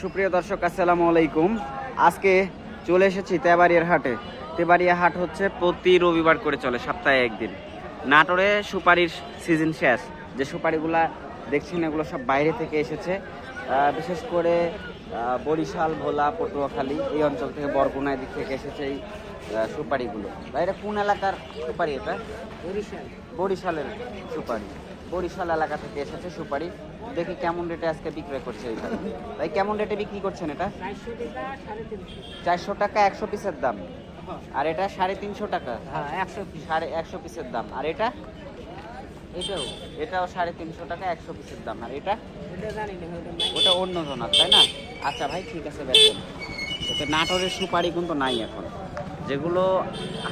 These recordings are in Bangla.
সুপ্রিয় দর্শক, আসসালামু আলাইকুম। আজকে চলে এসেছি তেবাড়িয়ার হাটে। তেবাড়িয়া হাট হচ্ছে প্রতি রবিবার করে চলে, সপ্তাহে একদিন। নাটোরে সুপারির সিজন শেষ। যে সুপারিগুলা দেখছেন, এগুলো সব বাইরে থেকে এসেছে। বিশেষ করে বরিশাল, ভোলা, পটুয়াখালী এই অঞ্চল থেকে, বরগুনা দিক থেকে এসেছে এই সুপারিগুলো। এটা কোন এলাকার সুপারি এটা? বরিশাল। বরিশালের সুপারি। বরিশাল এলাকা থেকে এসেছে সুপারি। দেখি কেমন রেটে আজকে বিক্রয় করছে এটা ভাই কেমন রেটে বিক্রি করছেন এটা? চারশো টাকা একশো পিসের দাম। আর এটা সাড়ে তিনশো টাকা। হ্যাঁ একশো পিস সাড়ে একশো পিসের দাম। আর এটা? এটাও। এটাও সাড়ে তিনশো টাকা একশো পিসের দাম। আর এটা? ওটা অন্য জনার তাই না? আচ্ছা ভাই ঠিক আছে বেতন ওতে নাটোরের সুপারি কিন্তু নাই এখন। যেগুলো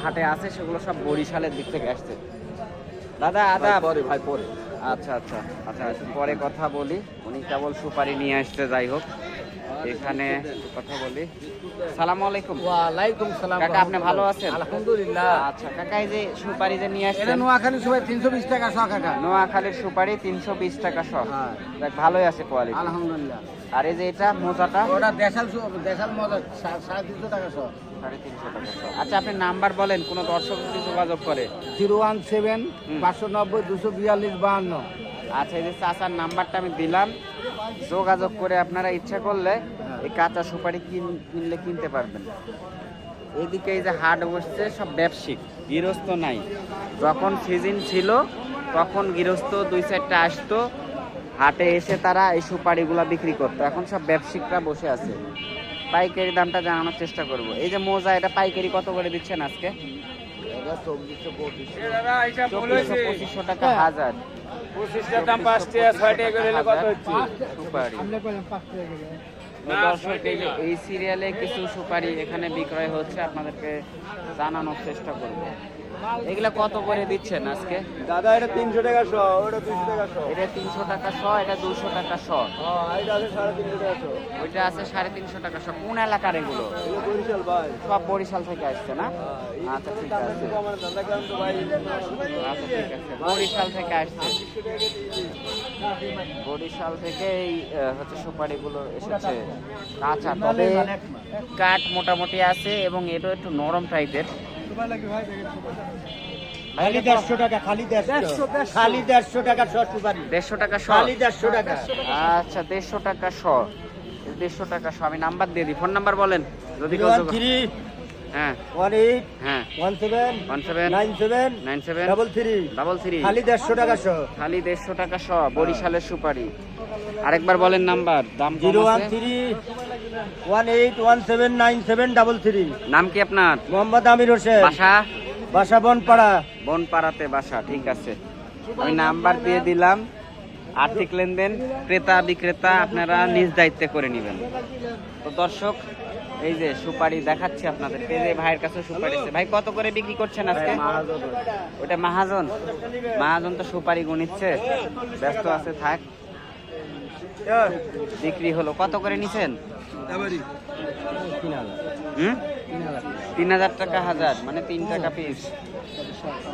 হাটে আছে সেগুলো সব বরিশালের দিক থেকে আসছে। দাদা আদা পরে ভাই পরে। আচ্ছা আচ্ছা আচ্ছা একটু পরে কথা বলি। উনি কেবল সুপারি নিয়ে আসতে যাই হোক। এখানে কথা বলি। সালাম আলাইকুম। ওয়ালাইকুম সালাম কাকা আপনি ভালো আছেন? আলহামদুলিল্লাহ। আচ্ছা কাকা এই যে সুপারি যে নিয়ে এটা আসছেন। নোয়াখালী সবাই তিনশো বিশ টাকা শ কাকা। নোয়াখালীর সুপারি তিনশো বিশ টাকা সহ হ্যাঁ। দেখ ভালোই আছে কোয়ালিটি আলহামদুলিল্লাহ। আর এই যে এটা মোজাটা? ওটা দেশাল দেশাল মজা সা- সাড়ে তিনশো টাকা শ আচ্ছা আপনি নাম্বার বলেন কোনো দর্শক যদি যোগাযোগ করে। জিরো ওয়ান সেভেন পাঁচশো নব্বই দুশো বিয়াল্লিশ বাহান্ন। আচ্ছা এই যে চাচার নাম্বারটা আমি দিলাম। যোগাযোগ করে আপনারা ইচ্ছা করলে এই কাঁচা সুপারি কিন- কিনলে কিনতে পারবেন। এদিকে এই যে হাট বসছে সব ব্যবসায়িক গৃহস্থ নাই। যখন সিজন ছিল তখন গৃহস্থ দুই চারটা আসতো হাটে এসে তারা এই সুপারিগুলা বিক্রি করতো। এখন সব ব্যবসায়িকরা বসে আছে। পাইকারি দামটা জানানোর চেষ্টা করব। এই যে মোজা এটা পাইকারি কত করে দিচ্ছেন আজকে? চব্বিশশো পঁচিশশো। টাকা হাজার। পঁচিশটার দাম পাঁচ টাকা করে কত হচ্ছে? সুপারি। তো দর্শক এই যে এই সিরিয়ালে কিছু সুপারি এখানে বিক্রয় হচ্ছে আপনাদেরকে জানানোর চেষ্টা করব। এগুলা কত করে দিচ্ছেন আজকে? দাদা এটা তিনশো টাকা শো ওটা দুশো টাকা শো। এটা তিনশো টাকা শ এটা দুশো টাকা শ। হ্যাঁ এটা আছে সাড়ে তিনশো টাকা শো। ওইটা আছে সাড়ে তিনশো টাকা শ। কোন এলাকার এগুলো? এগুলো বরিশাল ভাই। সব বরিশাল থেকে আসছে না? হ্যাঁ, আচ্ছা ঠিক আছে। আমার দাদা গ্রাম তো ভাই? আচ্ছা ঠিক আছে। বরিশাল থেকে আসছে। বরিশাল থেকে এই আহ, হচ্ছে সুপারিগুলো এসেছে কাঁচা তবে কাঠ মোটামুটি আছে এবং এটা একটু নরম টাইপের। খালি দেড়শো টাকা খালি দেড়শো। খালি দেড়শো টাকা শো সুপারি। দেড়শো টাকা শ। খালি দেড়শো টাকা। আচ্ছা দেড়শো টাকা শ। দেড়শো টাকা শ আমি নাম্বার দিয়ে দিই। ফোন নাম্বার বলেন যদি কেউ হ্যাঁ। ওয়ান এইট হ্যাঁ। One seven one seven nine seven nine seven double three double three. খালি দেড়শো টাকা খালি দেড়শো টাকা বরিশালের সুপারি। আরেকবার বলেন নাম্বার দাম zero one three one eight one seven nine seven double three. নাম কি আপনার? মোহাম্মদ আমির হোসেন। বাসা? বাসা বনপাড়া। বনপাড়াতে বাসা ঠিক আছে। আমি নাম্বার দিয়ে দিলাম। আর্থিক লেনদেন ক্রেতা বিক্রেতা আপনারা নিজ দায়িত্বে করে নেবেন। তো দর্শক এই যে সুপারি দেখাচ্ছি আপনাদের এই যে ভাইয়ের কাছে সুপারি আছে। ভাই কত করে বিক্রি করছেন আজকে? ওটা মাহাজন। মাহাজন তো সুপারি গুনিচ্ছে। ব্যস্ত আছে থাক। বিক্রি হলো। কত করে নিছেন? হুম? তিন হাজার টাকা হাজার মানে তিন টাকা পিস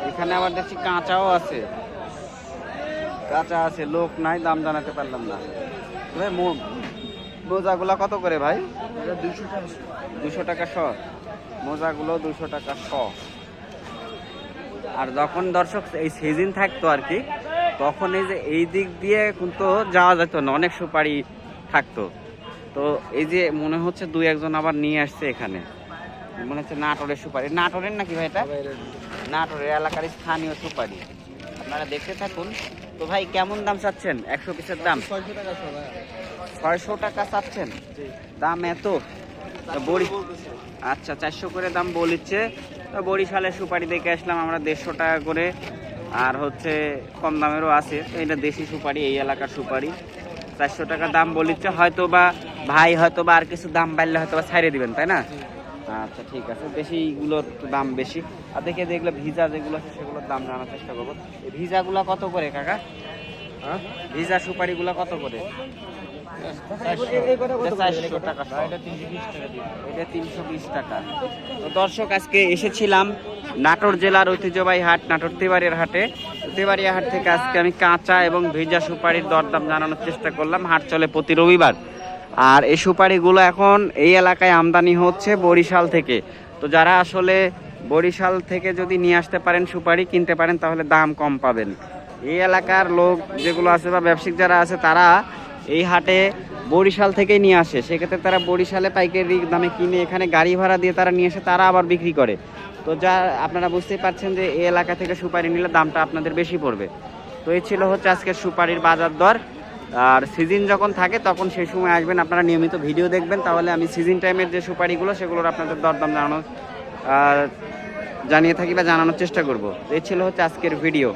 এখানে আবার দেখছি কাঁচাও আছে। কাঁচা আছে লোক নাই দাম জানাতে পারলাম না। মোজাগুলা কত করে ভাই? দুশো টাকা শ। মোজাগুলো দুশো টাকা শ। আর যখন দর্শক এই সিজন থাকতো আর কি, তখন এই যে এই দিক দিয়ে কিন্তু যাওয়া যেত না, অনেক সুপারি থাকতো। তো এই যে মনে হচ্ছে দুই একজন আবার নিয়ে আসছে এখানে। মনে হচ্ছে নাটোরের সুপারি। নাটোরের নাকি ভাই এটা? নাটোরের এলাকার স্থানীয় সুপারি। আপনারা দেখতে থাকুন। তো ভাই, কেমন দাম চাচ্ছেন? একশো পিসের দাম? ছয়শো টাকা চাচ্ছেন? দাম এত? বড়ি আচ্ছা চারশো করে দাম বলিচ্ছে তো বরিশালের সুপারি দেখে আসলাম আমরা দেড়শো টাকা করে। আর হচ্ছে কম দামেরও আছে। তো এটা দেশি সুপারি এই এলাকার সুপারি। চারশো টাকা দাম বলিচ্ছে হয়তো বা ভাই হয়তো বা আর কিছু দাম বাড়লে হয়তো বা ছাইড়ে দিবেন তাই না? আচ্ছা ঠিক আছে। দেশিগুলোর দাম বেশি। আর দেখে যেগুলো ভিজা যেগুলো আছে সেগুলোর দাম জানার চেষ্টা করব। এই ভিজাগুলো কত করে কাকা? হ্যাঁ? ভিজা সুপারিগুলো কত করে? টাকা। তিনশো বিশ টাকা তো দর্শক, আজকে এসেছিলাম নাটোর জেলার ঐতিহ্যবাহী হাট, নাটোর তেবাড়িয়ার হাটে। তেবাড়িয়া হাট থেকে আজকে আমি কাঁচা এবং ভেজা সুপারির দরদাম জানানোর চেষ্টা করলাম। হাট চলে প্রতি রবিবার। আর এই সুপারিগুলো এখন এই এলাকায় আমদানি হচ্ছে বরিশাল থেকে। তো যারা আসলে বরিশাল থেকে যদি নিয়ে আসতে পারেন সুপারি, কিনতে পারেন, তাহলে দাম কম পাবেন। এই এলাকার লোক যেগুলো আছে বা ব্যবসায়িক যারা আছে, তারা এই হাটে বরিশাল থেকেই নিয়ে আসে। সেক্ষেত্রে তারা বরিশালে পাইকারি দামে কিনে এখানে গাড়ি ভাড়া দিয়ে তারা নিয়ে এসে তারা আবার বিক্রি করে। তো যা আপনারা বুঝতেই পারছেন যে এই এলাকা থেকে সুপারি নিলে দামটা আপনাদের বেশি পড়বে। তো এই ছিল হচ্ছে আজকের সুপারির বাজার দর। আর সিজন যখন থাকে তখন সেই সময় আসবেন আপনারা নিয়মিত ভিডিও দেখবেন। তাহলে আমি সিজন টাইমের যে সুপারিগুলো সেগুলোর আপনাদের দরদাম জানানো আহ, জানিয়ে থাকি বা জানানোর চেষ্টা করব। এই ছিল হচ্ছে আজকের ভিডিও।